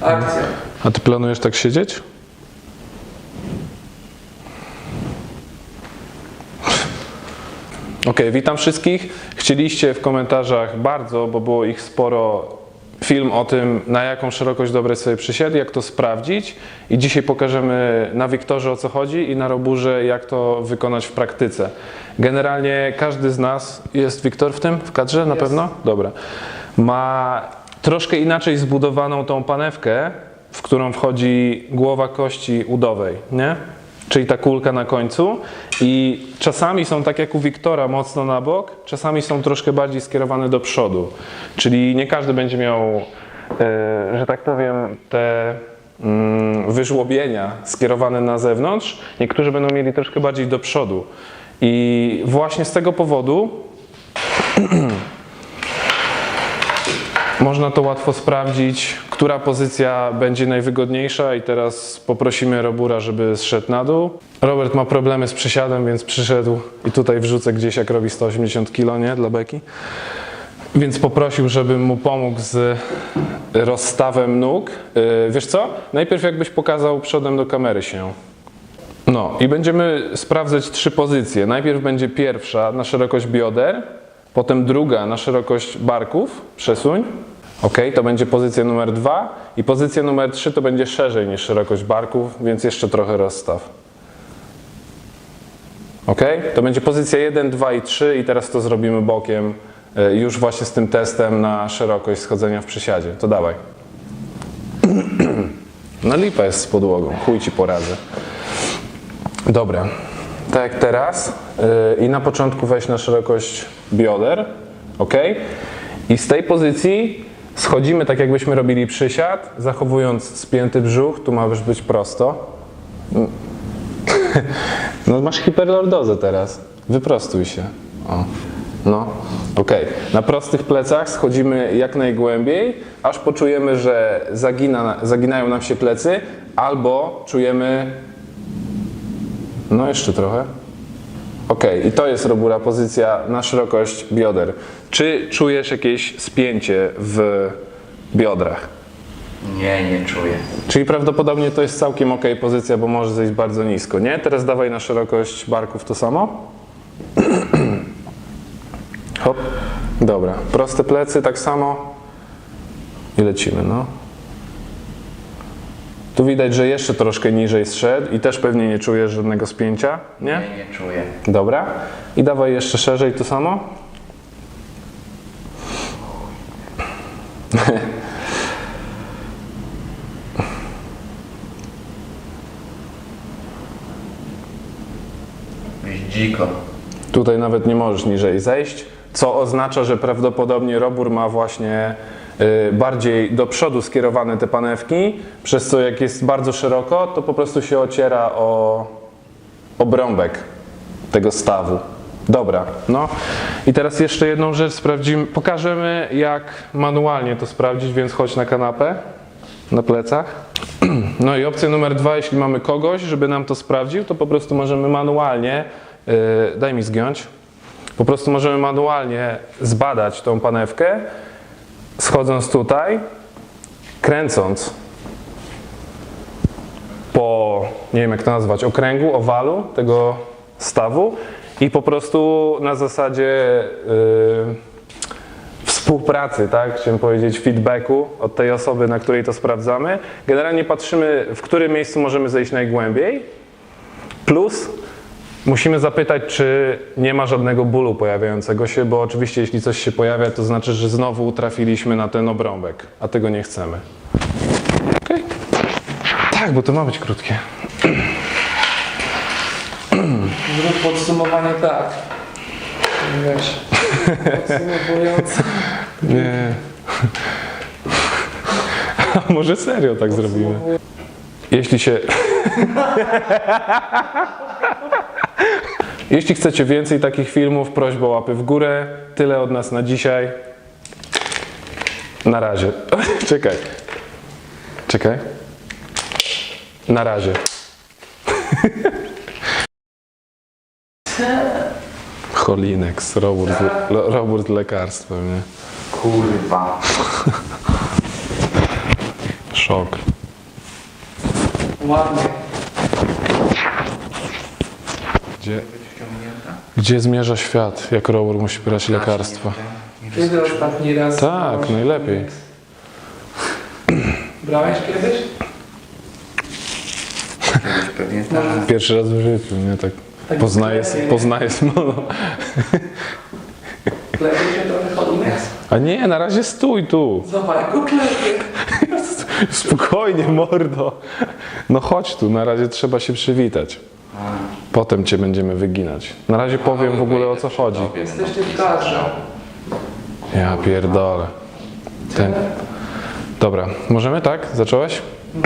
Akcja. A ty planujesz tak siedzieć? Ok, witam wszystkich. Chcieliście w komentarzach bardzo, bo było ich sporo, film o tym, na jaką szerokość dobrać sobie przysiady, jak to sprawdzić. I dzisiaj pokażemy na Wiktorze o co chodzi i na Roburze jak to wykonać w praktyce. Generalnie każdy z nas, jest Wiktor w tym, w kadrze na pewno? Dobra. Ma troszkę inaczej zbudowaną tą panewkę, w którą wchodzi głowa kości udowej, nie? Czyli ta kulka na końcu. I czasami są tak jak u Wiktora mocno na bok, czasami są troszkę bardziej skierowane do przodu. Czyli nie każdy będzie miał, e, że tak powiem, te mm, wyżłobienia skierowane na zewnątrz. Niektórzy będą mieli troszkę bardziej do przodu. I właśnie z tego powodu Można to łatwo sprawdzić, która pozycja będzie najwygodniejsza i teraz poprosimy Robura, żeby zszedł na dół. Robert ma problemy z przysiadem, więc przyszedł i tutaj wrzucę gdzieś jak robi 180 kg, nie? Dla beki. Więc poprosił, żebym mu pomógł z rozstawem nóg. Yy, wiesz co? Najpierw jakbyś pokazał przodem do kamery się. No i będziemy sprawdzać trzy pozycje. Najpierw będzie pierwsza na szerokość bioder, potem druga na szerokość barków, przesuń. Ok, to będzie pozycja numer dwa i pozycja numer trzy to będzie szerzej niż szerokość barków, więc jeszcze trochę rozstaw. Ok, to będzie pozycja 1, 2 i 3 i teraz to zrobimy bokiem y, już właśnie z tym testem na szerokość schodzenia w przysiadzie. To dawaj. No lipa jest z podłogą, chuj ci poradzę. Dobra, tak jak teraz yy, i na początku weź na szerokość bioder, ok? I z tej pozycji schodzimy tak jakbyśmy robili przysiad, zachowując spięty brzuch, tu ma być prosto. No masz hiperlordozę teraz, wyprostuj się. O. No, ok. Na prostych plecach schodzimy jak najgłębiej, aż poczujemy, że zagina, zaginają nam się plecy, albo czujemy no jeszcze trochę. Ok, i to jest Robura pozycja na szerokość bioder. Czy czujesz jakieś spięcie w biodrach? Nie, nie czuję. Czyli prawdopodobnie to jest całkiem ok pozycja, bo może zejść bardzo nisko, nie? Teraz dawaj na szerokość barków to samo. Hop. Dobra. Proste plecy tak samo. I lecimy, no. Tu widać, że jeszcze troszkę niżej zszedł i też pewnie nie czujesz żadnego spięcia, nie? Nie, nie czuję. Dobra. I dawaj jeszcze szerzej to samo. Już dziko. Tutaj nawet nie możesz niżej zejść, co oznacza, że prawdopodobnie robór ma właśnie bardziej do przodu skierowane te panewki, przez co jak jest bardzo szeroko, to po prostu się ociera o obrąbek tego stawu. Dobra, no i teraz jeszcze jedną rzecz sprawdzimy, pokażemy jak manualnie to sprawdzić, więc chodź na kanapę, na plecach. No i opcja numer dwa, jeśli mamy kogoś, żeby nam to sprawdził, to po prostu możemy manualnie, yy, daj mi zgiąć, po prostu możemy manualnie zbadać tą panewkę, schodząc tutaj, kręcąc po, nie wiem jak to nazwać, okręgu, owalu tego stawu i po prostu na zasadzie yy, współpracy, tak, chciałem powiedzieć feedbacku od tej osoby, na której to sprawdzamy. Generalnie patrzymy, w którym miejscu możemy zejść najgłębiej, plus musimy zapytać, czy nie ma żadnego bólu pojawiającego się, bo oczywiście jeśli coś się pojawia, to znaczy, że znowu trafiliśmy na ten obrąbek, a tego nie chcemy. Okej? Tak, bo to ma być krótkie. Zrób podsumowanie tak. Wiesz, podsumowując, Nie. A może serio tak zrobimy? Jeśli się. Jeśli chcecie więcej takich filmów, prośba o łapy w górę. Tyle od nas na dzisiaj. Na razie. Czekaj. Czekaj. Na razie. Holinex, robór, z- robór z lekarstwem, nie? Kurwa. Szok. Ładnie. Gdzie, gdzie zmierza świat, jak Robur musi brać lekarstwa? Kiedy ostatni raz... Tak, najlepiej. Brałeś kiedyś? Pewnie tak. Pierwszy raz w życiu, nie? Tak Tak poznaję, poznaję smono. Klepie się trochę Kleenex? A nie, na razie stój tu. Zobacz, jak go. Spokojnie, mordo. No chodź tu, na razie trzeba się przywitać. Potem cię będziemy wyginać. Na razie powiem w ogóle o co chodzi. Jesteście w kadrze. Ja pierdolę. Ten. Dobra, możemy tak? Zacząłeś?